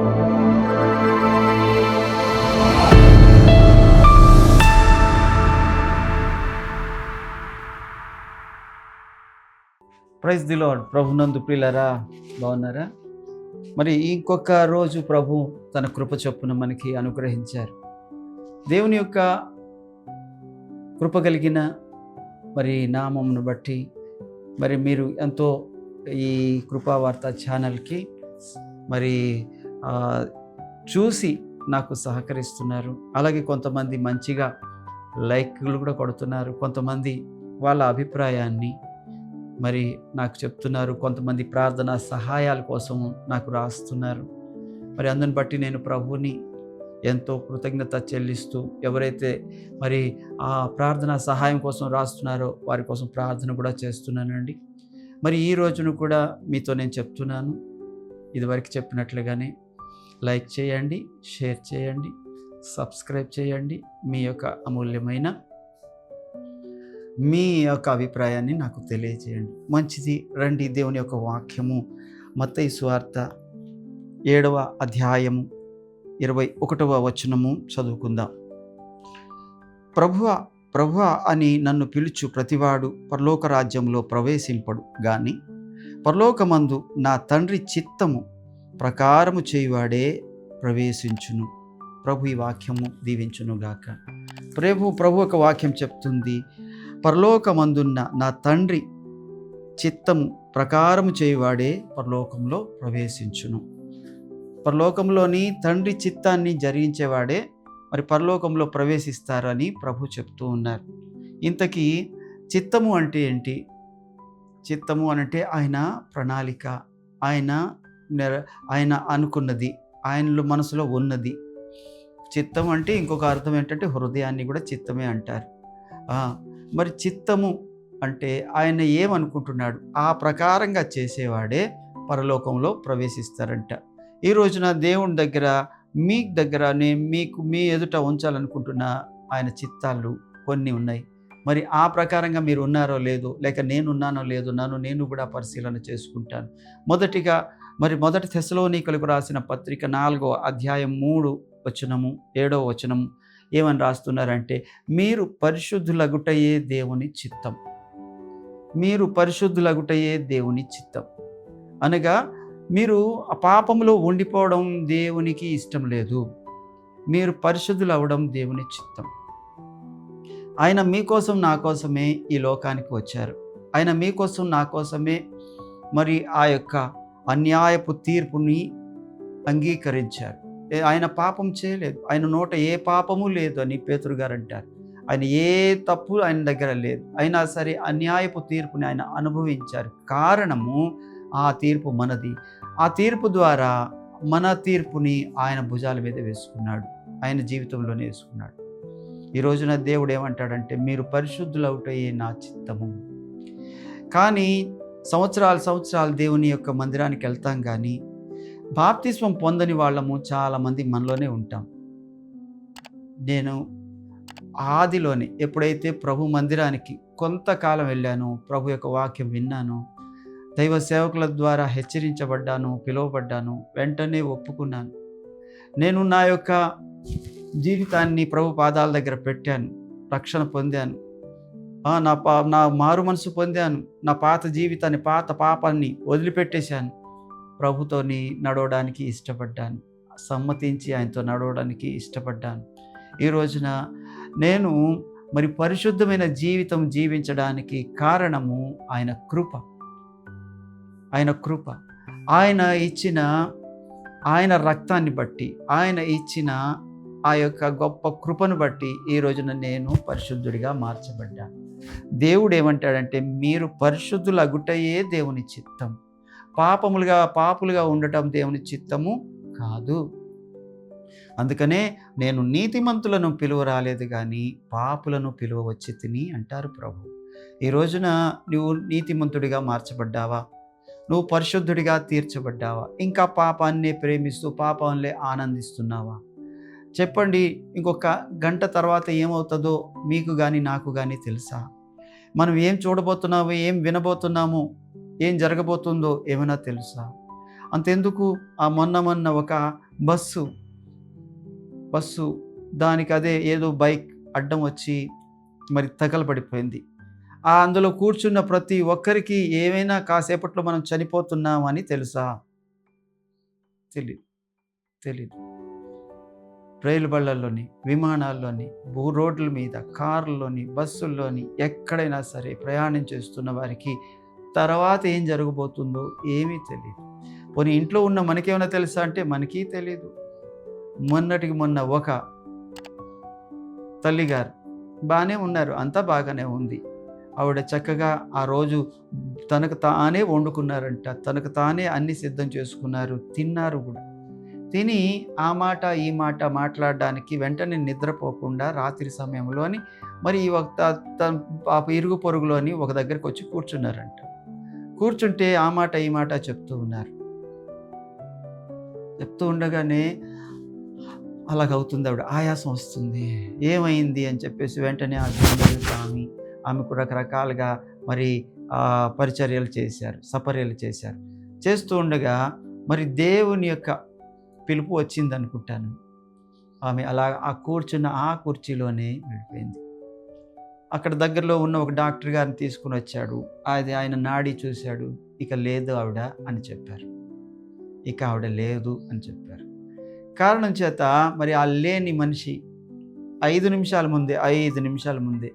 Praise the lord. ప్రభునందు ప్రియులరా బాగున్నారా? మరి ఇంకొక రోజు ప్రభు తన కృప చొప్పున మనకి అనుగ్రహించారు. దేవుని యొక్క కృప కలిగిన మరి నామమును బట్టి మరి మీరు ఎంతో ఈ కృపావార్త ఛానల్కి మరి చూసి నాకు సహకరిస్తున్నారు. అలాగే కొంతమంది మంచిగా లైక్లు కూడా కొడుతున్నారు. కొంతమంది వాళ్ళ అభిప్రాయాన్ని మరి నాకు చెప్తున్నారు. కొంతమంది ప్రార్థన సహాయాల కోసం నాకు రాస్తున్నారు. మరి అందుని బట్టి నేను ప్రభుని ఎంతో కృతజ్ఞత చెల్లిస్తూ ఎవరైతే మరి ఆ ప్రార్థన సహాయం కోసం రాస్తున్నారో వారి కోసం ప్రార్థన కూడా చేస్తున్నానండి. మరి ఈ రోజును కూడా మీతో నేను చెప్తున్నాను. ఇదివరకు చెప్పినట్లుగానే లైక్ చేయండి షేర్ చేయండి సబ్స్క్రైబ్ చేయండి మీ యొక్క అమూల్యమైన మీ యొక్క అభిప్రాయాన్ని నాకు తెలియజేయండి. మంచిది. రండి. దేవుని యొక్క వాక్యము మత్తయి సువార్త ఏడవ అధ్యాయము ఇరవై ఒకటవ వచనము చదువుకుందాం. ప్రభువ ప్రభువ అని నన్ను పిలుచు ప్రతివాడు పరలోక రాజ్యంలో ప్రవేశింపడు కానీ పరలోకమందు నా తండ్రి చిత్తము ప్రకారము చేయువాడే ప్రవేశించును. ప్రభు ఈ వాక్యము దీవించునుగాక ప్రభు ప్రభు ఒక వాక్యం చెప్తుంది పరలోకమందున్న నా తండ్రి చిత్తము ప్రకారము చేయువాడే పరలోకంలో ప్రవేశించును. పరలోకంలోని తండ్రి చిత్తాన్ని జరిగించేవాడే మరి పరలోకంలో ప్రవేశిస్తారని ప్రభు చెప్తూ ఉన్నారు. ఇంతకీ చిత్తము అంటే ఏంటి? చిత్తము అంటే ఆయన ప్రణాళిక ఆయన ఆయన అనుకున్నది ఆయనలో మనసులో ఉన్నది. చిత్తం అంటే ఇంకొక అర్థం ఏంటంటే హృదయాన్ని కూడా చిత్తమే అంటారు. మరి చిత్తము అంటే ఆయన ఏమనుకుంటున్నాడు? ఆ ప్రకారంగా చేసేవాడే పరలోకంలో ప్రవేశిస్తారంట. ఈ రోజున దేవుని దగ్గర మీ దగ్గర నేను మీకు మీ ఎదుట ఉంచాలనుకుంటున్న ఆయన చిత్తాలు కొన్ని ఉన్నాయి. మరి ఆ ప్రకారంగా మీరు ఉన్నారో లేదో లేక నేను ఉన్నానో లేదో నన్ను నేను కూడా పరిశీలన చేసుకుంటాను. మొదటిగా మరి మొదటి తెశలోనికలకు రాసిన పత్రిక నాలుగో అధ్యాయం మూడు వచనము ఏడో వచనము ఏమని రాస్తున్నారంటే మీరు పరిశుద్ధులగుటయే దేవుని చిత్తం. మీరు పరిశుద్ధులగుటయే దేవుని చిత్తం. అనగా మీరు ఆ పాపంలో ఉండిపోవడం దేవునికి ఇష్టం లేదు. మీరు పరిశుద్ధులు అవ్వడం దేవుని చిత్తం. ఆయన మీకోసం నా కోసమే ఈ లోకానికి వచ్చారు. ఆయన మీకోసం నా కోసమే మరి ఆ యొక్క అన్యాయపు తీర్పుని అంగీకరించారు. ఏ- ఆయన పాపం చేయలేదు. ఆయన నోట ఏ పాపము లేదు అని పేతురు గారు అంటారు. ఆయన ఏ తప్పు ఆయన దగ్గర లేదు. అయినా సరే అన్యాయపు తీర్పుని ఆయన అనుభవించారు. కారణము ఆ తీర్పు మనది. ఆ తీర్పు ద్వారా మన తీర్పుని ఆయన భుజాల మీద వేసుకున్నాడు. ఆయన జీవితంలోనే వేసుకున్నాడు. ఈ రోజున దేవుడు ఏమంటాడంటే మీరు పరిశుద్ధులవుటయే నా చిత్తము. కానీ సంవత్సరాలు సంవత్సరాలు దేవుని యొక్క మందిరానికి వెళ్తాం కానీ బాప్తిస్వం పొందని వాళ్ళము చాలామంది మనలోనే ఉంటాం. నేను ఆదిలోనే ఎప్పుడైతే ప్రభు మందిరానికి కొంతకాలం వెళ్ళాను ప్రభు యొక్క వాక్యం విన్నాను దైవ సేవకుల ద్వారా హెచ్చరించబడ్డాను పిలువబడ్డాను వెంటనే ఒప్పుకున్నాను. నేను నా యొక్క జీవితాన్ని ప్రభు పాదాల దగ్గర పెట్టాను రక్షణ పొందాను. నా పా నా మారు మనసు పొందాను. నా పాత జీవితాన్ని పాత పాపాన్ని వదిలిపెట్టేశాను. ప్రభుతోని నడవడానికి ఇష్టపడ్డాను. సమ్మతించి ఆయనతో నడవడానికి ఇష్టపడ్డాను. ఈ రోజున నేను మరి పరిశుద్ధమైన జీవితం జీవించడానికి కారణము ఆయన కృప. ఆయన కృప. ఆయన ఇచ్చిన ఆయన రక్తాన్ని బట్టి ఆయన ఇచ్చిన ఆ యొక్క గొప్ప కృపను బట్టి ఈ రోజున నేను పరిశుద్ధుడిగా మార్చబడ్డాను. దేవుడు ఏమంటాడంటే మీరు పరిశుద్ధులు అగుటయే దేవుని చిత్తం. పాపములుగా పాపులుగా ఉండటం దేవుని చిత్తము కాదు. అందుకనే నేను నీతిమంతులను పిలువ రాలేదు కానీ పాపులను పిలువ వచ్చి తిని అంటారు ప్రభు. ఈ రోజున నువ్వు నీతిమంతుడిగా మార్చబడ్డావా? నువ్వు పరిశుద్ధుడిగా తీర్చబడ్డావా? ఇంకా పాపాన్నే ప్రేమిస్తూ పాపంలే ఆనందిస్తున్నావా? చెప్పండి ఇంకొక గంట తర్వాత ఏమవుతుందో మీకు కానీ నాకు కానీ తెలుసా? మనం ఏం చూడబోతున్నామో ఏం వినబోతున్నామో ఏం జరగబోతుందో ఏమైనా తెలుసా? అంతెందుకు? ఆ మొన్న మొన్న ఒక బస్సు బస్సు దానికి అదే ఏదో బైక్ అడ్డం వచ్చి మరి తగలబడిపోయింది. ఆ అందులో కూర్చున్న ప్రతి ఒక్కరికి ఏమైనా కాసేపట్లో మనం చనిపోతున్నామని తెలుసా? తెలియదు తెలీదు. రైలు బళ్ళల్లోని విమానాల్లోని భూ రోడ్ల మీద కార్లలోని బస్సుల్లోని ఎక్కడైనా సరే ప్రయాణం చేస్తున్న వారికి తర్వాత ఏం జరగబోతుందో ఏమీ తెలియదు పోనీ ఇంట్లో ఉన్న మనకేమైనా తెలుసా అంటే మనకీ తెలియదు మొన్నటికి మొన్న ఒక తల్లిగారు బాగానే ఉన్నారు అంతా బాగానే ఉంది. ఆవిడ చక్కగా ఆ రోజు తనకు తానే వండుకున్నారంట తనకు తానే అన్ని సిద్ధం చేసుకున్నారు తిన్నారు కూడా. తిని ఆ మాట ఈ మాట మాట్లాడడానికి వెంటనే నిద్రపోకుండా రాత్రి సమయంలోని మరి ఈ ఒక త- త- పాప ఇరుగు పొరుగులోని ఒక దగ్గరికి వచ్చి కూర్చున్నారంట. కూర్చుంటే ఆ మాట ఈ మాట చెప్తూ ఉన్నారు. చెప్తూ ఉండగానే అలాగవుతుంది ఆవిడ ఆయాసం వస్తుంది. ఏమైంది అని చెప్పేసి వెంటనే ఆ స్వామి ఆమెకు రకరకాలుగా మరి పరిచర్యలు చేశారు సపర్యలు చేశారు. చేస్తూ ఉండగా మరి దేవుని యొక్క పిలుపు వచ్చింది అనుకుంటాను ఆమె అలా ఆ కూర్చున్న ఆ కుర్చీలోనే వెళ్ళిపోయింది. అక్కడ దగ్గరలో ఉన్న ఒక డాక్టర్ గారిని తీసుకుని వచ్చాడు. అది ఆయన నాడి చూశాడు. ఇక లేదు ఆవిడ అని చెప్పారు. ఇక ఆవిడ లేదు అని చెప్పారు. కారణం చేత మరి ఆ లేని మనిషి ఐదు నిమిషాల ముందే ఐదు నిమిషాల ముందే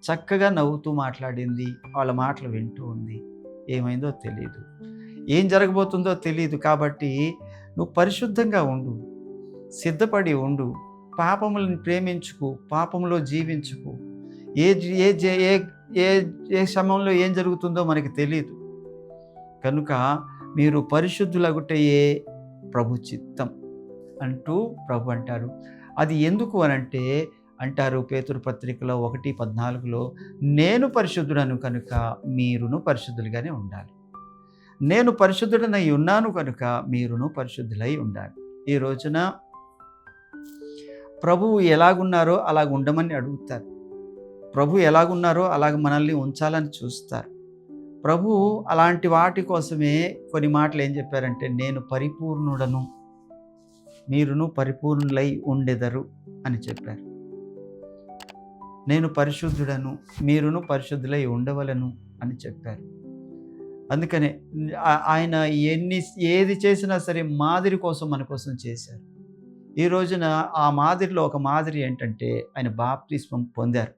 చక్కగా నవ్వుతూ మాట్లాడింది. వాళ్ళ మాటలు వింటూ ఉంది. ఏమైందో తెలియదు ఏం జరగబోతుందో తెలియదు కాబట్టి నువ్వు పరిశుద్ధంగా ఉండు. సిద్ధపడి ఉండు. పాపములను ప్రేమించుకు. పాపంలో జీవించుకు. ఏ ఏ ఏ ఏ ఏ సమయంలో ఏం జరుగుతుందో మనకి తెలియదు. కనుక మీరు పరిశుద్ధులగుటయే ప్రభు చిత్తం అంటూ ప్రభు అంటారు. అది ఎందుకు అనంటే అంటారు పేతురు పత్రికలో ఒకటి పద్నాలుగులో నేను పరిశుద్ధుడను కనుక మీరును పరిశుద్ధులుగానే ఉండాలి. నేను పరిశుద్ధుడనై ఉన్నాను కనుక మీరును పరిశుద్ధులై ఉండాలి. ఈ రోజున ప్రభువు ఎలాగున్నారో అలాగ ఉండమని అడుగుతారు. ప్రభు ఎలాగున్నారో అలాగ మనల్ని ఉంచాలని చూస్తారు. ప్రభు అలాంటి వాటి కోసమే కొన్ని మాటలు ఏం చెప్పారంటే నేను పరిపూర్ణుడను మీరును పరిపూర్ణులై ఉండెదరు అని చెప్పారు. నేను పరిశుద్ధుడను మీరును పరిశుద్ధులై ఉండవలను అని చెప్పారు. అందుకనే ఆయన ఎన్ని ఏది చేసినా సరే మాదిరి కోసం మన కోసం చేశారు. ఈ రోజున ఆ మాదిరిలో ఒక మాదిరి ఏంటంటే ఆయన బాప్తిస్మం పొందారు.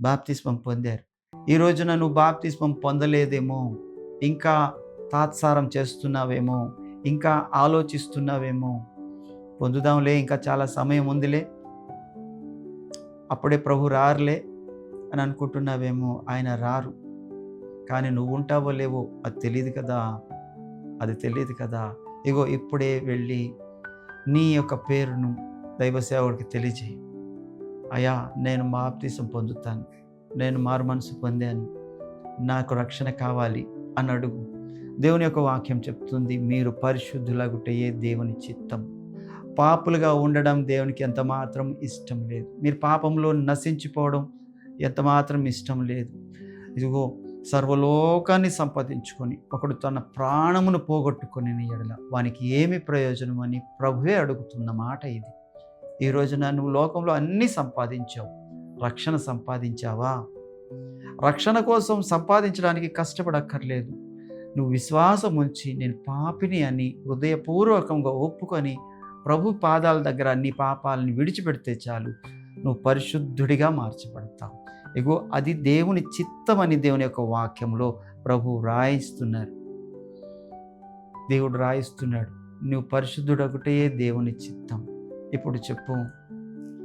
బాప్తిస్మం పొందారు. ఈ రోజున నువ్వు బాప్తిస్మం పొందలేదేమో ఇంకా తాత్సారం చేస్తున్నావేమో ఇంకా ఆలోచిస్తున్నావేమో పొందుదాంలే ఇంకా చాలా సమయం ఉందిలే అప్పుడే ప్రభు రారులే అని అనుకుంటున్నావేమో ఆయన రారు. కానీ నువ్వు ఉంటావో లేవో అది తెలియదు కదా. అది తెలియదు కదా. ఇగో ఇప్పుడే వెళ్ళి నీ యొక్క పేరును దైవ సేవకుడికి తెలియజేయి. అయ్యా నేను మాప్తీసం పొందుతాను. నేను మారు మనసు పొందాను. నాకు రక్షణ కావాలి అని అడుగు. దేవుని యొక్క వాక్యం చెప్తుంది మీరు పరిశుద్ధులగుటయే దేవుని చిత్తం. పాపులుగా ఉండడం దేవునికి ఎంత మాత్రం ఇష్టం లేదు. మీరు పాపంలో నశించిపోవడం ఎంత మాత్రం ఇష్టం లేదు. ఇదిగో సర్వలోకాన్ని సంపాదించుకొని ఒకడు తన ప్రాణమును పోగొట్టుకుని ఎడల వానికి ఏమి ప్రయోజనం అని ప్రభువే అడుగుతున్న మాట ఇది. ఈ రోజున నువ్వు లోకంలో అన్నీ సంపాదించావు. రక్షణ సంపాదించావా? రక్షణ కోసం సంపాదించడానికి కష్టపడక్కర్లేదు. నువ్వు విశ్వాసం ఉంచి నేను పాపిని అని హృదయపూర్వకంగా ఒప్పుకొని ప్రభు పాదాల దగ్గర నీ పాపాలని విడిచిపెడితే చాలు. నువ్వు పరిశుద్ధుడిగా మార్చబడతావు. ఇగో అది దేవుని చిత్తమని దేవుని యొక్క వాక్యంలో ప్రభు రాయిస్తున్నారు. దేవుడు రాయిస్తున్నాడు. నువ్వు పరిశుద్ధుడు ఒకటే దేవుని చిత్తం. ఇప్పుడు చెప్పు.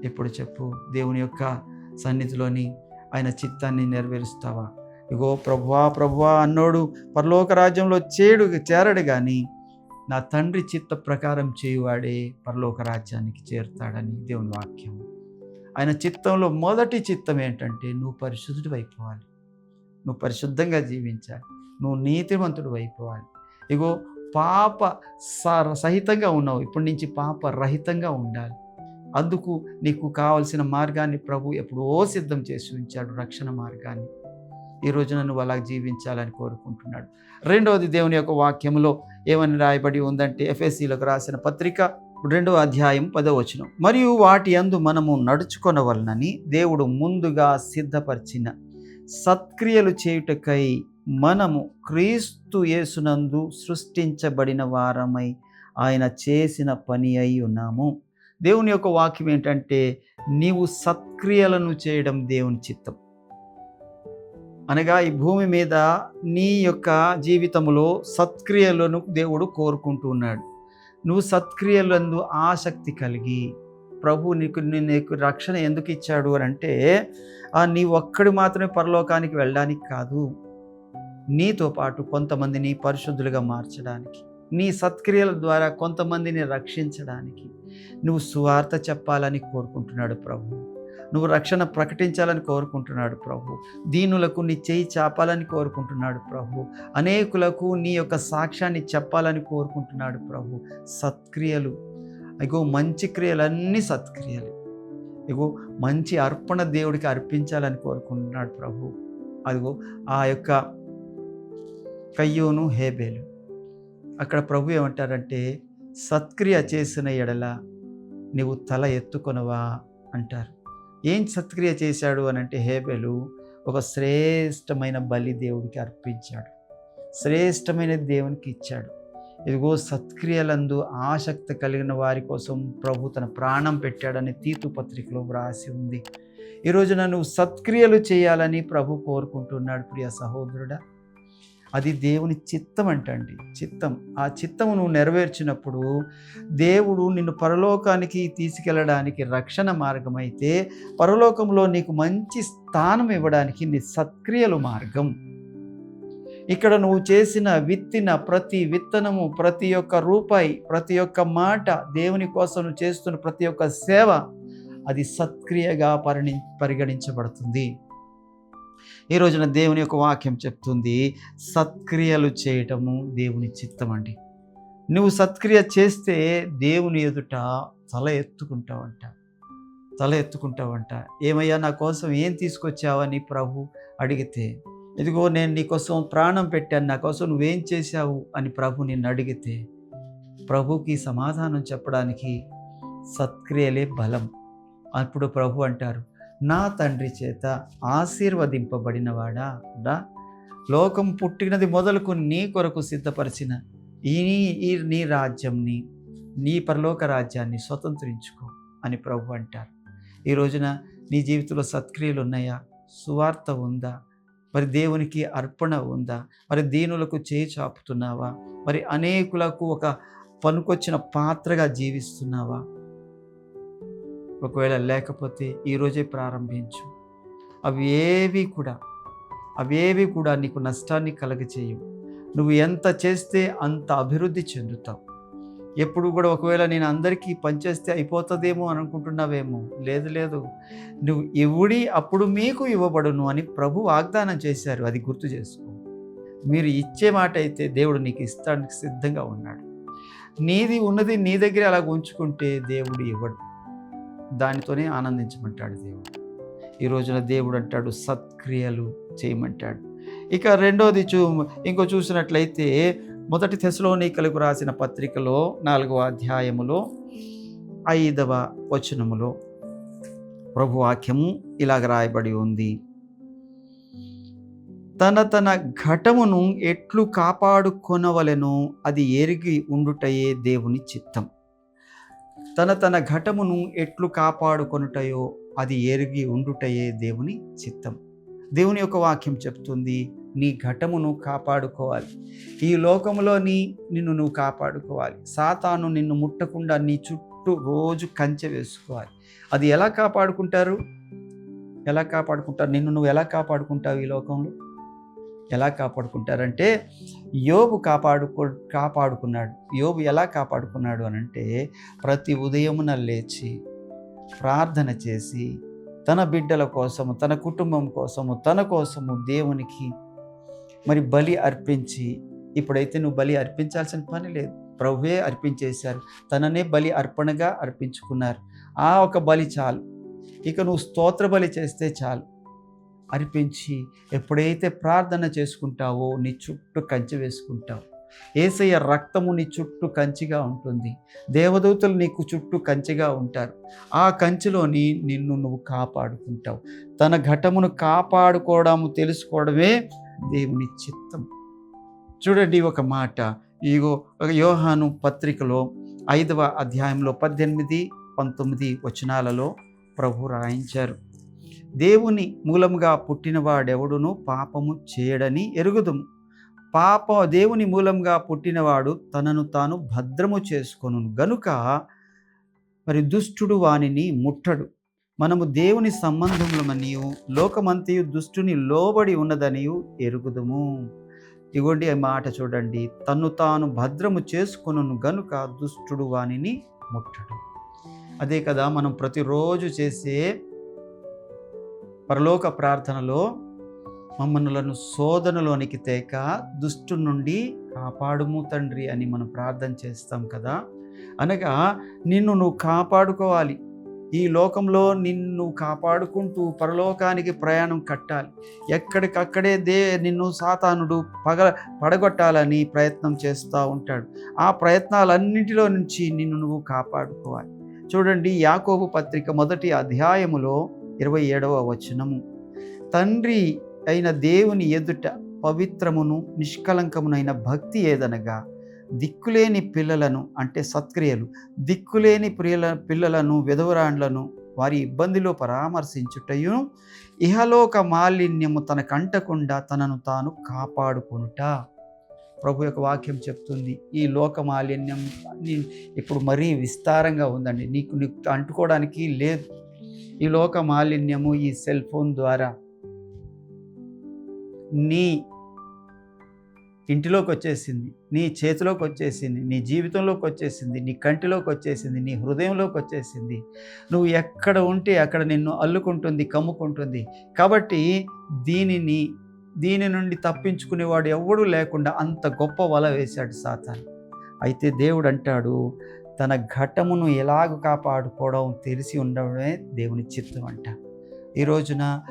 ఇప్పుడు చెప్పు. దేవుని యొక్క సన్నిధిలోని ఆయన చిత్తాన్ని నెరవేరుస్తావా? ఇగో ప్రభువా ప్రభువా అన్నోడు పరలోక రాజ్యంలో చేడు చేరడు కానీ నా తండ్రి చిత్త ప్రకారం చేయువాడే పరలోక రాజ్యానికి చేరుతాడని దేవుని వాక్యం. ఆయన చిత్తంలో మొదటి చిత్తం ఏంటంటే నువ్వు పరిశుద్ధుడు అయిపోవాలి నువ్వు పరిశుద్ధంగా జీవించాలి. నువ్వు నీతివంతుడు అయిపోవాలి ఇగో పాప స- సహితంగా ఉన్నావు. ఇప్పటి నుంచి పాప రహితంగా ఉండాలి. అందుకు నీకు కావలసిన మార్గాన్ని ప్రభు ఎప్పుడో సిద్ధం చేసి ఉంచాడు రక్షణ మార్గాన్ని. ఈ రోజున నువ్వు అలా జీవించాలని కోరుకుంటున్నాడు. రెండవది దేవుని యొక్క వాక్యంలో ఏమని రాయబడి ఉందంటే ఎఫ్ఎస్సీలకు రాసిన పత్రిక రెండవ అధ్యాయం పదవచనం మరియు వాటి అందు మనము నడుచుకొనవలనని దేవుడు ముందుగా సిద్ధపరిచిన సత్క్రియలు చేయుటకై మనము క్రీస్తు యేసునందు సృష్టించబడిన వారమై ఆయన చేసిన పని అయి ఉన్నాము. దేవుని యొక్క వాక్యం ఏంటంటే నీవు సత్క్రియలను చేయడం దేవుని చిత్తం. అనగా ఈ భూమి మీద నీ యొక్క జీవితంలో సత్క్రియలను దేవుడు కోరుకుంటూ ఉన్నాడు. నువ్వు సత్క్రియలందు ఆసక్తి కలిగి ప్రభు నీకు నీకు రక్షణ ఎందుకు ఇచ్చాడు అని అంటే నీ ఒక్కడు మాత్రమే పరలోకానికి వెళ్ళడానికి కాదు. నీతో పాటు కొంతమందిని పరిశుద్ధులుగా మార్చడానికి నీ సత్క్రియల ద్వారా కొంతమందిని రక్షించడానికి నువ్వు సువార్త చెప్పాలని కోరుకుంటున్నాడు ప్రభు. నువ్వు రక్షణ ప్రకటించాలని కోరుకుంటున్నాడు ప్రభు. దీనులకు నీ చేయి చాపాలని కోరుకుంటున్నాడు ప్రభు. అనేకులకు నీ యొక్క సాక్ష్యాన్ని చెప్పాలని కోరుకుంటున్నాడు ప్రభు. సత్క్రియలు. ఇగో మంచి క్రియలన్నీ సత్క్రియలు. ఇగో మంచి అర్పణ దేవుడికి అర్పించాలని కోరుకుంటున్నాడు ప్రభు. అదిగో ఆ యొక్క కయ్యోను హేబేలు. అక్కడ ప్రభు ఏమంటారంటే సత్క్రియ చేసిన ఎడల నీవు తల ఎత్తుకొనవా అంటారు. ఏం సత్క్రియ చేశాడు అని అంటే హేబెలు ఒక శ్రేష్టమైన బలి దేవుడికి అర్పించాడు. శ్రేష్టమైన దేవునికి ఇచ్చాడు. ఇదిగో సత్క్రియలందు ఆసక్తి కలిగిన వారి కోసం ప్రభు తన ప్రాణం పెట్టాడని తీతు పత్రికలో వ్రాసి ఉంది. ఈరోజు నన్ను సత్క్రియలు చేయాలని ప్రభు కోరుకుంటున్నాడు ప్రియ సహోదరుడా. అది దేవుని చిత్తం అంటండి. చిత్తం. ఆ చిత్తము నువ్వు నెరవేర్చినప్పుడు దేవుడు నిన్ను పరలోకానికి తీసుకెళ్ళడానికి రక్షణ మార్గం అయితే పరలోకంలో నీకు మంచి స్థానం ఇవ్వడానికి నీ సత్క్రియలు మార్గం. ఇక్కడ నువ్వు చేసిన విత్తిన ప్రతి విత్తనము ప్రతి ఒక్క రూపాయి ప్రతి ఒక్క మాట దేవుని కోసం నువ్వు చేస్తున్న ప్రతి ఒక్క సేవ అది సత్క్రియగా పరిణి పరిగణించబడుతుంది. ఈ రోజున దేవుని యొక్క వాక్యం చెప్తుంది సత్క్రియలు చేయటము దేవుని చిత్తం అండి. నువ్వు సత్క్రియ చేస్తే దేవుని ఎదుట తల ఎత్తుకుంటావంట తల ఎత్తుకుంటావంట. ఏమయ్యా నా కోసం ఏం తీసుకొచ్చావని ప్రభు? అడిగితే ఇదిగో నేను నీకోసం ప్రాణం పెట్టాను నా కోసం నువ్వేం చేశావు అని ప్రభు నిన్ను అడిగితే ప్రభుకి సమాధానం చెప్పడానికి సత్క్రియలే బలం. అప్పుడు ప్రభు అంటారు నా తండ్రి చేత ఆశీర్వదింపబడినవాడా? లోకం పుట్టినది మొదలుకు నీ కొరకు సిద్ధపరిచిన ఈ ఈ నీ రాజ్యంని నీ పరలోక రాజ్యాన్ని స్వతంత్రించుకో అని ప్రభు అంటారు. ఈ రోజున నీ జీవితంలో సత్క్రియలు ఉన్నాయా? సువార్త ఉందా? మరి దేవునికి అర్పణ ఉందా? మరి దీనులకు చేయి చాపుతున్నావా? మరి అనేకులకు ఒక పనుకొచ్చిన పాత్రగా జీవిస్తున్నావా? ఒకవేళ లేకపోతే ఈరోజే ప్రారంభించు. అవి ఏవి కూడా అవేవి కూడా నీకు నష్టాన్ని కలగచేయవు నువ్వు ఎంత చేస్తే అంత అభివృద్ధి చెందుతావు. ఎప్పుడు కూడా ఒకవేళ నేను అందరికీ పనిచేస్తే అయిపోతుందేమో అని అనుకుంటున్నావేమో? లేదు లేదు. నువ్వు ఇవ్వుడి అప్పుడు మీకు ఇవ్వబడును అని ప్రభు వాగ్దానం చేశారు. అది గుర్తు చేసుకో. మీరు ఇచ్చే మాట అయితే దేవుడు నీకు ఇస్తానికి సిద్ధంగా ఉన్నాడు. నీది ఉన్నది నీ దగ్గర అలా ఉంచుకుంటే దేవుడు ఇవ్వడు. దానితోనే ఆనందించమంటాడు దేవుడు. ఈ రోజున దేవుడు అంటాడు సత్క్రియలు చేయమంటాడు. ఇక రెండోది చూ ఇంకో చూసినట్లయితే మొదటి తెశలోనికలకు రాసిన పత్రికలో నాలుగవ అధ్యాయములో ఐదవ వచనములో ప్రభువాక్యము ఇలాగ రాయబడి ఉంది. తన తన ఘటమును ఎట్లు కాపాడుకొనవలెనో అది ఎరిగి ఉండుటయే దేవుని చిత్తం. తన తన ఘటమును ఎట్లు కాపాడుకొనుటయో అది ఎరిగి ఉండుటయే దేవుని చిత్తం. దేవుని యొక్క వాక్యం చెప్తుంది నీ ఘటమును కాపాడుకోవాలి. ఈ లోకంలో నీ నిన్ను నువ్వు కాపాడుకోవాలి. సాతాను నిన్ను ముట్టకుండా నీ చుట్టూ రోజు కంచె వేసుకోవాలి. అది ఎలా కాపాడుకుంటారు? ఎలా కాపాడుకుంటారు? నిన్ను నువ్వు ఎలా కాపాడుకుంటావు ఈ లోకంలో? ఎలా కాపాడుకుంటారంటే యోబు కాపాడుకో కాపాడుకున్నాడు. యోబు ఎలా కాపాడుకున్నాడు అని అంటే ప్రతి ఉదయమున లేచి ప్రార్థన చేసి తన బిడ్డల కోసము తన కుటుంబం కోసము తన కోసము దేవునికి మరి బలి అర్పించి ఇప్పుడైతే నువ్వు బలి అర్పించాల్సిన పని లేదు. ప్రభువే అర్పించేశారు. తననే బలి అర్పణగా అర్పించుకున్నారు. ఆ ఒక బలి చాలు. ఇక నువ్వు స్తోత్ర బలి చేస్తే చాలు. అర్పించి ఎప్పుడైతే ప్రార్థన చేసుకుంటావో నీ చుట్టూ కంచె వేసుకుంటావు. ఏసయ్య రక్తము నీ చుట్టూ కంచిగా ఉంటుంది. దేవదూతలు నీకు చుట్టూ కంచిగా ఉంటారు. ఆ కంచిలోని నిన్ను నువ్వు కాపాడుకుంటావు. తన ఘటమును కాపాడుకోవడము తెలుసుకోవడమే దేవుని చిత్తం. చూడండి ఒక మాట. ఇగో ఒక యోహాను పత్రికలో ఐదవ అధ్యాయంలో పద్దెనిమిది పంతొమ్మిది వచనాలలో ప్రభు రాయించారు. దేవుని మూలముగా పుట్టినవాడెవడును పాపము చేయడని ఎరుగుదుము. పాప దేవుని మూలంగా పుట్టినవాడు తనను తాను భద్రము చేసుకొను గనుక మరి దుష్టుడు వానిని ముట్టడు. మనము దేవుని సంబంధములమనియు లోకమంతయు దుష్టుని లోబడి ఉన్నదనియు ఎరుగుదుము. ఇగోండి ఆ మాట చూడండి. తన్ను తాను భద్రము చేసుకొను గనుక దుష్టుడు వానిని ముట్టడు. అదే కదా మనం ప్రతిరోజు చేసే పరలోక ప్రార్థనలో మమ్మల్ని శోధనలోనికి తేక దుష్టు నుండి కాపాడుము తండ్రి అని మనం ప్రార్థన చేస్తాం కదా. అనగా నిన్ను నువ్వు కాపాడుకోవాలి. ఈ లోకంలో నిన్ను కాపాడుకుంటూ పరలోకానికి ప్రయాణం కట్టాలి. ఎక్కడికక్కడే దే నిన్ను సాతానుడు పగ పడగొట్టాలని ప్రయత్నం చేస్తూ ఉంటాడు. ఆ ప్రయత్నాలన్నింటిలో నుంచి నిన్ను నువ్వు కాపాడుకోవాలి. చూడండి యాకోబు పత్రిక మొదటి అధ్యాయములో ఇరవై ఏడవ వచనము. తండ్రి అయిన దేవుని ఎదుట పవిత్రమును నిష్కలంకమునైన భక్తి ఏదనగా దిక్కులేని పిల్లలను అంటే సత్క్రియలు దిక్కులేని ప్రియుల పిల్లలను విధవరాండ్లను వారి ఇబ్బందిలో పరామర్శించుటయు ఇహలోక మాలిన్యము తన కంటకుండా తనను తాను కాపాడుకొనుట. ప్రభు యొక్క వాక్యం చెప్తుంది ఈ లోక మాలిన్యం ఇప్పుడు మరీ విస్తారంగా ఉందండి. నీకు నీకు అంటుకోవడానికి లేదు. ఈ లోక మాలిన్యము ఈ సెల్ ఫోన్ ద్వారా నీ ఇంటిలోకి వచ్చేసింది నీ చేతిలోకి వచ్చేసింది నీ జీవితంలోకి వచ్చేసింది నీ కంటిలోకి వచ్చేసింది నీ హృదయంలోకి వచ్చేసింది. నువ్వు ఎక్కడ ఉంటే అక్కడ నిన్ను అల్లుకుంటుంది కమ్ముకుంటుంది. కాబట్టి దీనిని దీని నుండి తప్పించుకునేవాడు ఎవడూ లేకుండా అంత గొప్ప వల వేశాడు సాతాన్. అయితే దేవుడు అంటాడు తన ఘటమును ఎలాగ కాపాడుకోవడం తెలిసి ఉండడమే దేవుని చిత్తం అంట. ఈ రోజున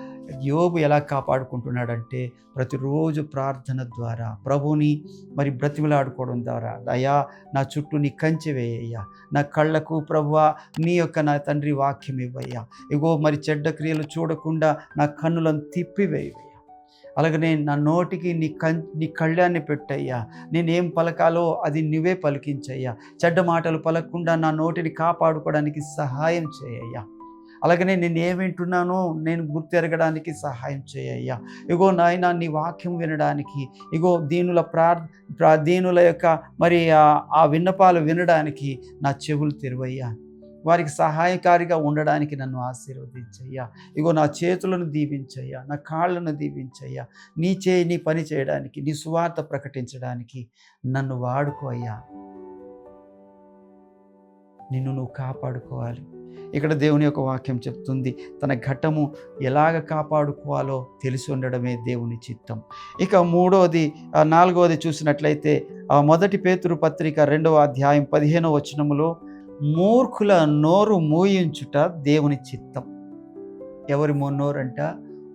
యోబు ఎలా కాపాడుకుంటున్నాడంటే ప్రతిరోజు ప్రార్థన ద్వారా ప్రభుని మరి బ్రతిమలాడుకోవడం ద్వారా అయ్యా నా చుట్టూ నీ కంచె వేయ్యా నా కళ్ళకు ప్రభువా నీ యొక్క నా తండ్రి వాక్యం ఇవ్వయ్యా. ఇగో మరి చెడ్డ క్రియలు చూడకుండా నా కన్నులను తిప్పివేయ అలాగనే నా నోటికి నీ కం నీ కళ్యాణ్ణి పెట్టయ్యా. నేనేం పలకాలో అది నువ్వే పలికించయ్యా. చెడ్డ మాటలు పలకకుండా నా నోటిని కాపాడుకోవడానికి సహాయం చేయయ్యా. అలాగనే నేను ఏం వింటున్నానో నేను గుర్తెరగడానికి సహాయం చేయయ్యా. ఇగో నాయన నీ వాక్యం వినడానికి ఇగో దీనుల ప్రార్ ప్రా దీనుల యొక్క మరి ఆ- ఆ విన్నపాలు వినడానికి నా చెవులు తెరువయ్యా. వారికి సహాయకారిగా ఉండడానికి నన్ను ఆశీర్వదించయ్యా. ఇగో నా చేతులను దీవించయ్యా. నా కాళ్ళను దీవించయ్యా. నీ చేయి నీ పని చేయడానికి నీ సువార్త ప్రకటించడానికి నన్ను వాడుకో అయ్యా. నిన్ను నువ్వు కాపాడుకోవాలి. ఇక్కడ దేవుని యొక్క వాక్యం చెప్తుంది తన ఘట్టము ఎలాగ కాపాడుకోవాలో తెలిసి ఉండడమే దేవుని చిత్తం. ఇక మూడవది నాలుగవది చూసినట్లయితే ఆ మొదటి పేతురు పత్రిక రెండవ అధ్యాయం పదిహేనవ వచనములో మూర్ఖుల నోరు మూయించుట దేవుని చిత్తం. ఎవరి నోరు అంట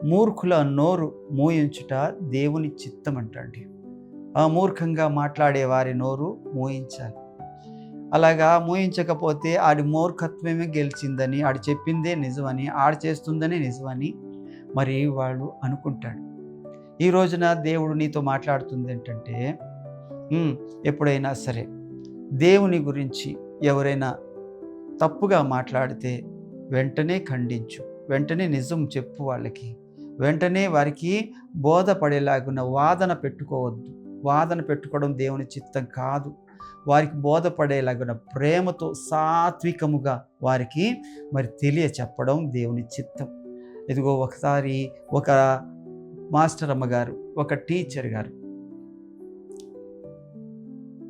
మూర్ఖుల నోరు మూయించుట దేవుని చిత్తం అంటండి. ఆ మూర్ఖంగా మాట్లాడే వారి నోరు మూయించాలి. అలాగా మూయించకపోతే ఆడి మూర్ఖత్వమే గెలిచిందని ఆడు చెప్పిందే నిజమని ఆడు చేస్తుందనే నిజమని మరి వాళ్ళు అనుకుంటాడు ఈ రోజున దేవుడు నీతో మాట్లాడుతుంది ఏంటంటే ఎప్పుడైనా సరే దేవుని గురించి ఎవరైనా తప్పుగా మాట్లాడితే వెంటనే ఖండించు వెంటనే నిజం చెప్పు వాళ్ళకి. వెంటనే వారికి బోధపడేలాగున్న వాదన పెట్టుకోవద్దు. వాదన పెట్టుకోవడం దేవుని చిత్తం కాదు. వారికి బోధపడేలాగున్న ప్రేమతో సాత్వికముగా వారికి మరి తెలియ చెప్పడం దేవుని చిత్తం. ఇదిగో ఒకసారి ఒక మాస్టర్ అమ్మగారు ఒక టీచర్ గారు.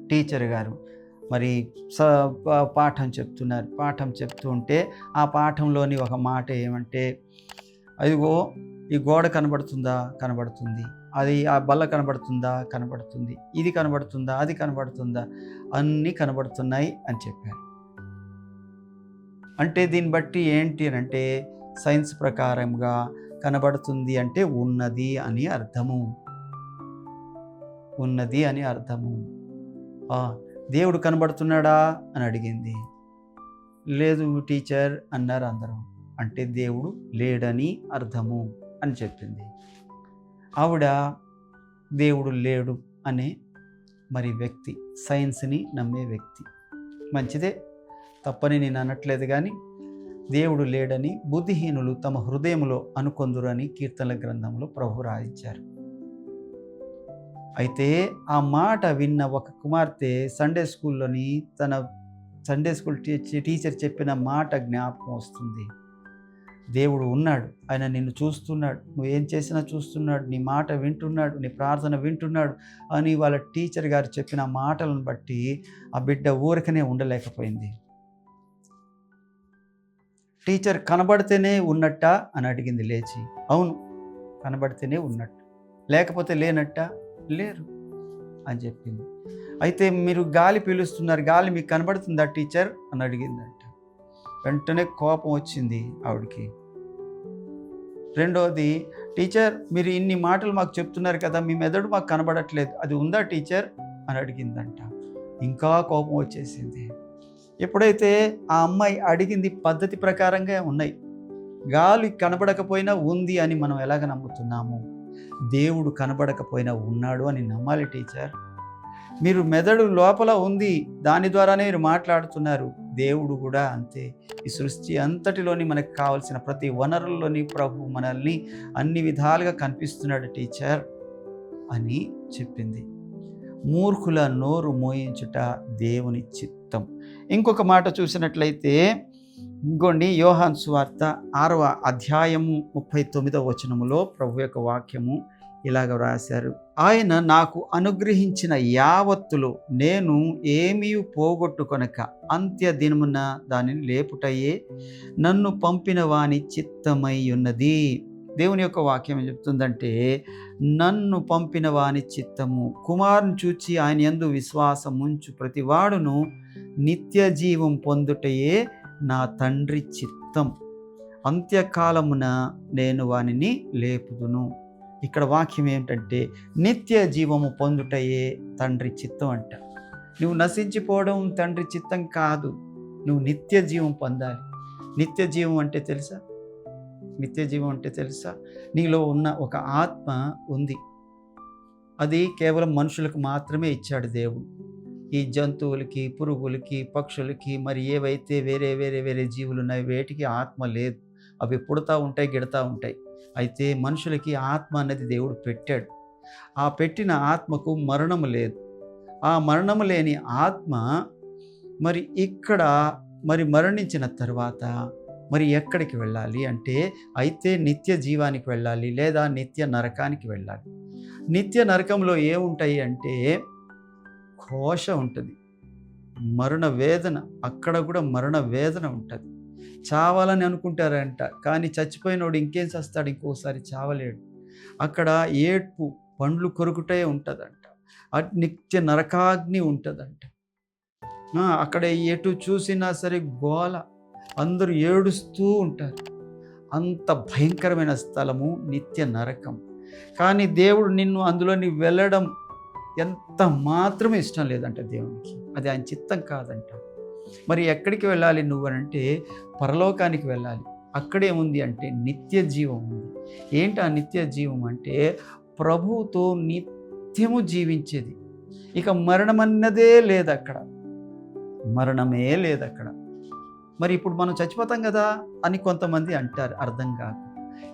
టీచర్ గారు మరి స పాఠం చెప్తున్నారు. పాఠం చెప్తూ ఉంటే ఆ పాఠంలోని ఒక మాట ఏమంటే అదిగో ఈ గోడ కనబడుతుందా? కనబడుతుంది. అది ఆ బల్ల కనబడుతుందా? కనబడుతుంది. ఇది కనబడుతుందా? అది కనబడుతుందా? అన్నీ కనబడుతున్నాయి అని చెప్పారు. అంటే దీన్ని బట్టి ఏంటి అని అంటే సైన్స్ ప్రకారంగా కనబడుతుంది అంటే ఉన్నది అని అర్థము. ఉన్నది అని అర్థము. దేవుడు కనబడుతున్నాడా అని అడిగింది. లేదు టీచర్ అన్నారు అందరం. అంటే దేవుడు లేడని అర్థము అని చెప్పింది. ఆవిడ దేవుడు లేడు అనే మరి వ్యక్తి సైన్స్ని నమ్మే వ్యక్తి. మంచిదే తప్పని నేను అనట్లేదు కానీ దేవుడు లేడని బుద్ధిహీనులు తమ హృదయంలో అనుకొందురని కీర్తనల గ్రంథంలో ప్రభు రాయించారు. అయితే ఆ మాట విన్న ఒక కుమార్తె సండే స్కూల్లోని తన సండే స్కూల్ టీచర్ చెప్పిన మాట జ్ఞాపకం వస్తుంది. దేవుడు ఉన్నాడు. ఆయన నిన్ను చూస్తున్నాడు. నువ్వు ఏం చేసినా చూస్తున్నాడు. నీ మాట వింటున్నాడు. నీ ప్రార్థన వింటున్నాడు అని వాళ్ళ టీచర్ గారు చెప్పిన మాటలను బట్టి ఆ బిడ్డ ఊరికనే ఉండలేకపోయింది. టీచర్ కనబడితేనే ఉన్నట్ట? అని అడిగింది లేచి. అవును కనబడితేనే ఉన్నట్టు. లేకపోతే లేనట్ట? లేరు అని చెప్పింది. అయితే మీరు గాలి పీలుస్తున్నారు గాలి మీకు కనబడుతుందా టీచర్? అని అడిగిందంట. వెంటనే కోపం వచ్చింది ఆవిడకి. రెండోది టీచర్ మీరు ఇన్ని మాటలు మాకు చెప్తున్నారు కదా మీ మెదడు మాకు కనబడట్లేదు. అది ఉందా టీచర్? అని అడిగిందంట. ఇంకా కోపం వచ్చేసింది. ఎప్పుడైతే ఆ అమ్మాయి అడిగింది పద్ధతి ప్రకారంగా ఉన్నాయి గాలి కనబడకపోయినా ఉంది అని మనం ఎలాగ నమ్ముతున్నాము? దేవుడు కనబడకపోయినా ఉన్నాడు అని నమ్మాలి టీచర్. మీరు మెదడు లోపల ఉంది దాని ద్వారానే మీరు మాట్లాడుతున్నారు. దేవుడు కూడా అంతే. ఈ సృష్టి అంతటిలోని మనకు కావలసిన ప్రతి వనరుల్లోని ప్రభు మనల్ని అన్ని విధాలుగా కనిపిస్తున్నాడు టీచర్ అని చెప్పింది. మూర్ఖుల నోరు మోయించుట దేవుని చిత్తం. ఇంకొక మాట చూసినట్లయితే ఇంకోండి యోహాన్ సువార్త ఆరవ అధ్యాయము ముప్పై తొమ్మిదవ వచనములో ప్రభు యొక్క వాక్యము ఇలాగ వ్రాశారు. ఆయన నాకు అనుగ్రహించిన యావత్తులో నేను ఏమీ పోగొట్టుకొనక అంత్య దినమున దానిని లేపుటయే నన్ను పంపిన వాని చిత్తమై ఉన్నది. దేవుని యొక్క వాక్యం ఏం చెప్తుందంటే నన్ను పంపిన వాని చిత్తము కుమారుని చూచి ఆయన యందు విశ్వాసం ఉంచు ప్రతివాడును నిత్య జీవం పొందుటయే నా తండ్రి చిత్తం. అంత్యకాలమున నేను వానిని లేపుదును. ఇక్కడ వాక్యం ఏంటంటే నిత్య జీవము పొందుటయే తండ్రి చిత్తం అంట. నువ్వు నశించిపోవడం తండ్రి చిత్తం కాదు. నువ్వు నిత్య జీవం పొందాలి. నిత్య జీవం అంటే తెలుసా? నిత్య జీవం అంటే తెలుసా? నీలో ఉన్న ఒక ఆత్మ ఉంది. అది కేవలం మనుషులకు మాత్రమే ఇచ్చాడు దేవుడు. ఈ జంతువులకి పురుగులకి పక్షులకి మరి ఏవైతే వేరే వేరే వేరే జీవులు ఉన్నాయి వేటికి ఆత్మ లేదు. అవి పుడతా ఉంటాయి గిడతా ఉంటాయి. అయితే మనుషులకి ఆత్మ అనేది దేవుడు పెట్టాడు. ఆ పెట్టిన ఆత్మకు మరణము లేదు. ఆ మరణము లేని ఆత్మ మరి ఇక్కడ మరి మరణించిన తర్వాత మరి ఎక్కడికి వెళ్ళాలి అంటే అయితే నిత్య జీవానికి వెళ్ళాలి లేదా నిత్య నరకానికి వెళ్ళాలి. నిత్య నరకంలో ఏముంటాయి అంటే ఘోష ఉంటుంది. మరణ వేదన అక్కడ కూడా మరణ వేదన ఉంటుంది. చావాలని అనుకుంటారంట కానీ చచ్చిపోయినోడు ఇంకేం చేస్తాడు? ఇంకోసారి చావలేడు. అక్కడ ఏడ్పు పండ్లు కొరుకుటే ఉంటుందంట. అట్ నిత్య నరకాగ్ని ఉంటుందంట. అక్కడ ఎటు చూసినా సరే గోల. అందరూ ఏడుస్తూ ఉంటారు. అంత భయంకరమైన స్థలము నిత్య నరకం. కానీ దేవుడు నిన్ను అందులోని వెళ్ళడం ఎంత మాత్రమే ఇష్టం లేదంట దేవునికి. అది ఆయన చిత్తం కాదంట. మరి ఎక్కడికి వెళ్ళాలి నువ్వు అని అంటే పరలోకానికి వెళ్ళాలి. అక్కడేముంది అంటే నిత్య జీవం ఉంది. ఏంటి ఆ నిత్య జీవం అంటే ప్రభువుతో నిత్యము జీవించేది. ఇక మరణం అన్నదే లేదు అక్కడ. మరణమే లేదు అక్కడ. మరి ఇప్పుడు మనం చచ్చిపోతాం కదా అని కొంతమంది అంటారు అర్థం కాక.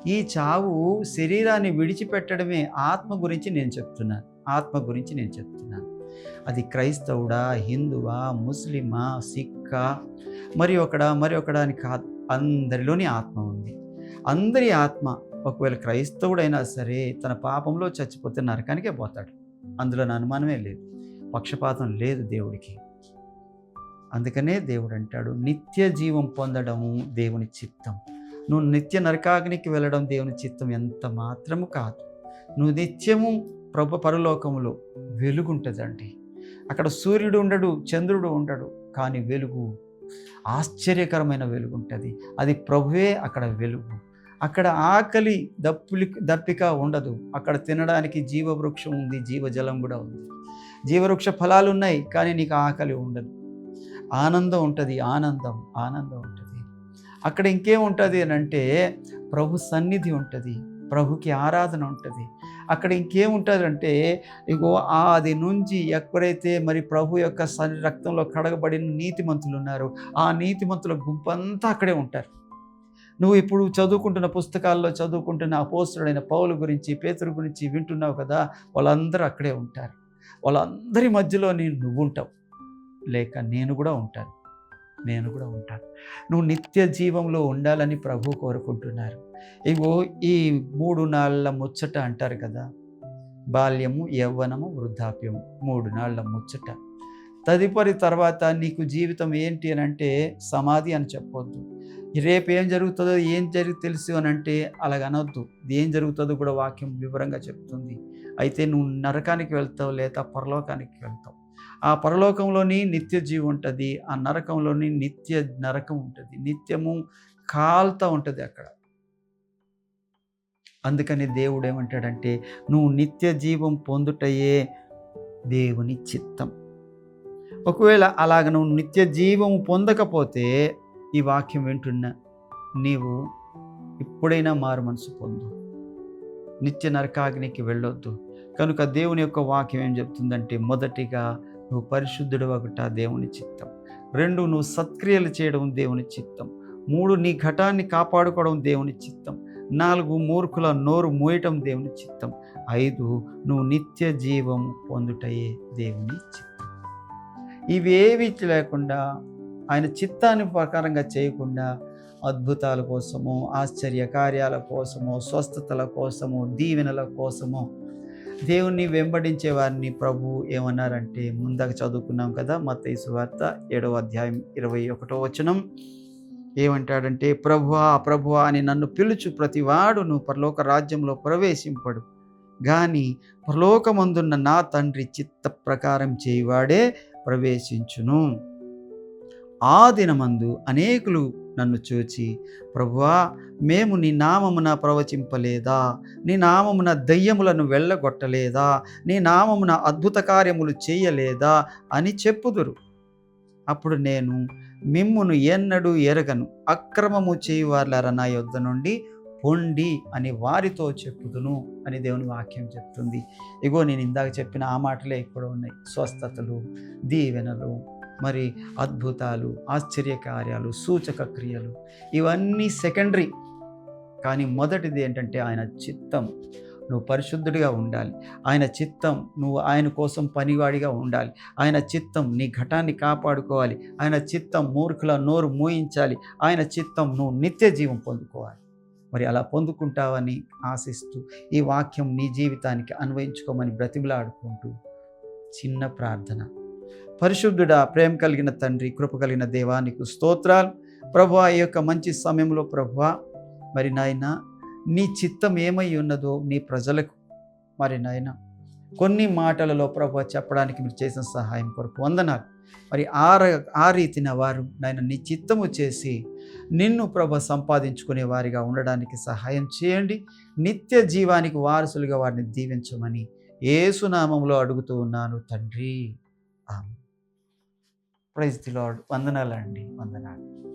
ఈ చావు శరీరాన్ని విడిచిపెట్టడమే ఆత్మ గురించి నేను చెప్తున్నాను. ఆత్మ గురించి నేను చెప్తున్నాను. అది క్రైస్తవుడా హిందువా ముస్లిమా సిక్కా? మరి ఒకడ మరి ఒకడా అని కాదు. అందరిలోని ఆత్మ ఉంది. అందరి ఆత్మ ఒకవేళ క్రైస్తవుడైనా సరే తన పాపంలో చచ్చిపోతే నరకానికే పోతాడు. అందులో నా అనుమానమే లేదు. పక్షపాతం లేదు దేవుడికి. అందుకనే దేవుడు అంటాడు నిత్య జీవం పొందడము దేవుని చిత్తం. నువ్వు నిత్య నరకాగ్నికి వెళ్ళడం దేవుని చిత్తం ఎంత మాత్రము కాదు. నువ్వు నిత్యము ప్రభు పరలోకములో వెలుగుంటుందండి. అక్కడ సూర్యుడు ఉండడు చంద్రుడు ఉండడు కానీ వెలుగు ఆశ్చర్యకరమైన వెలుగు ఉంటుంది అది ప్రభువే అక్కడ వెలుగు. అక్కడ ఆకలి దప్పులి దప్పిక ఉండదు. అక్కడ తినడానికి జీవవృక్షం ఉంది జీవజలం కూడా ఉంది. జీవవృక్ష ఫలాలు ఉన్నాయి కానీ నీకు ఆకలి ఉండదు. ఆనందం ఉంటుంది ఆనందం ఆనందం ఉంటుంది. అక్కడ ఇంకేముంటుంది అని అంటే ప్రభు సన్నిధి ఉంటుంది ప్రభుకి ఆరాధన ఉంటుంది. అక్కడ ఇంకేముంటారంటే ఇగో అది నుంచి ఎక్కడైతే మరి ప్రభు యొక్క సన్ని రక్తంలో కడగబడిన నీతిమంతులు ఉన్నారో ఆ నీతిమంతుల గుంపంతా అక్కడే ఉంటారు. నువ్వు ఇప్పుడు చదువుకుంటున్న పుస్తకాల్లో చదువుకుంటున్న అపోస్తుడైన పౌలు గురించి పేతురు గురించి వింటున్నావు కదా వాళ్ళందరూ అక్కడే ఉంటారు. వాళ్ళందరి మధ్యలో నేను నువ్వు ఉంటావు లేక నేను కూడా ఉంటాను. నేను కూడా ఉంటాను. నువ్వు నిత్య జీవంలో ఉండాలని ప్రభు కోరుకుంటున్నారు. ఇగో ఈ మూడు నాళ్ళ ముచ్చట అంటారు కదా బాల్యము యవ్వనము వృద్ధాప్యము. మూడు నాళ్ళ ముచ్చట. తదుపరి తర్వాత నీకు జీవితం ఏంటి అని అంటే సమాధి అని చెప్పొద్దు. రేపు ఏం జరుగుతుందో ఏం జరిగి తెలుసు అని అంటే అలాగనొద్దు. ఏం జరుగుతుందో కూడా వాక్యం వివరంగా చెప్తుంది. అయితే నువ్వు నరకానికి వెళ్తావు లేదా పరలోకానికి వెళ్తావు ఆ పరలోకంలోని నిత్య జీవి ఉంటుంది ఆ నరకంలోని నిత్య నరకం ఉంటుంది నిత్యము కాల్తా ఉంటుంది అక్కడ. అందుకని దేవుడు ఏమంటాడంటే నువ్వు నిత్య జీవం పొందుటయే దేవుని చిత్తం. ఒకవేళ అలాగ నువ్వు నిత్య జీవం పొందకపోతే ఈ వాక్యం వింటున్నా నీవు ఇప్పుడైనా మారు మనసు పొందు. నిత్య నరకాగ్నికి వెళ్ళొద్దు. కనుక దేవుని యొక్క వాక్యం ఏం చెప్తుందంటే మొదటిగా నువ్వు పరిశుద్ధుడు ఒకట దేవుని చిత్తం. రెండు నువ్వు సత్క్రియలు చేయడం దేవుని చిత్తం. మూడు నీ ఘటాన్ని కాపాడుకోవడం దేవుని చిత్తం. నాలుగు మూర్ఖుల నోరు మూయటం దేవుని చిత్తం. ఐదు నువ్వు నిత్య జీవం పొందుటయే దేవుని చిత్తం. ఇవేవి లేకుండా ఆయన చిత్తాన్ని ప్రకారంగా చేయకుండా అద్భుతాల కోసము ఆశ్చర్య కార్యాల కోసము స్వస్థతల కోసము దీవెనల కోసము దేవుణ్ణి వెంబడించే వారిని ప్రభు ఏమన్నారంటే ముందాక చదువుకున్నాం కదా మత వార్త ఏడవ అధ్యాయం ఇరవై ఒకటో వచనం. ఏమంటాడంటే ప్రభువా ప్రభువా అని నన్ను పిలుచు ప్రతివాడు నువ్వు పరలోక రాజ్యంలో ప్రవేశింపడు. కానీ పరలోకమందున్న నా తండ్రి చిత్త ప్రకారం చేయువాడే ప్రవేశించును. ఆ దినమందు అనేకులు నన్ను చూచి ప్రభువా మేము నీ నామమున ప్రవచింపలేదా? నీ నామమున దయ్యములను వెళ్ళగొట్టలేదా? నీ నామమున అద్భుత కార్యములు చేయలేదా? అని చెప్పుదురు. అప్పుడు నేను మిమ్మును ఎన్నడూ ఎరగను. అక్రమము చేయువార్లారా నా యొద్ద నుండి పొండి అని వారితో చెప్పుదును అని దేవుని వాక్యం చెప్తుంది. ఇగో నేను ఇందాక చెప్పిన ఆ మాటలే ఇక్కడ ఉన్నాయి స్వస్థతలు దీవెనలు మరి అద్భుతాలు ఆశ్చర్యకార్యాలు సూచక క్రియలు ఇవన్నీ సెకండరీ. కానీ మొదటిది ఏంటంటే ఆయన చిత్తం. నువ్వు పరిశుద్ధుడిగా ఉండాలి. ఆయన చిత్తం నువ్వు ఆయన కోసం పనివాడిగా ఉండాలి. ఆయన చిత్తం నీ ఘటాన్ని కాపాడుకోవాలి. ఆయన చిత్తం మూర్ఖుల నోరు మూయించాలి. ఆయన చిత్తం నువ్వు నిత్య జీవం పొందుకోవాలి. మరి అలా పొందుకుంటావని ఆశిస్తూ ఈ వాక్యం నీ జీవితానికి అన్వయించుకోమని బ్రతిమలాడుకుంటూ చిన్న ప్రార్థన. పరిశుద్ధుడా ప్రేమ కలిగిన తండ్రి కృప కలిగిన దేవానికి స్తోత్రాలు. ప్రభు ఈ యొక్క మంచి సమయంలో ప్రభు మరి నాయన నీ చిత్తం ఏమై ఉన్నదో నీ ప్రజలకు మరి నాయన కొన్ని మాటలలో ప్రభు చెప్పడానికి మీరు చేసిన సహాయం కొరకు వందనాలు. మరి ఆ ర- ఆ రీతిన వారు నాయన నీ చిత్తము చేసి నిన్ను ప్రభ సంపాదించుకునే వారిగా ఉండడానికి సహాయం చేయండి. నిత్య జీవానికి వారసులుగా వారిని దీవించమని ఏసునామంలో అడుగుతూ ఉన్నాను తండ్రి. ఆమె ప్రైజ్ ది లార్డ్. వందనాలండి. వందనాలు.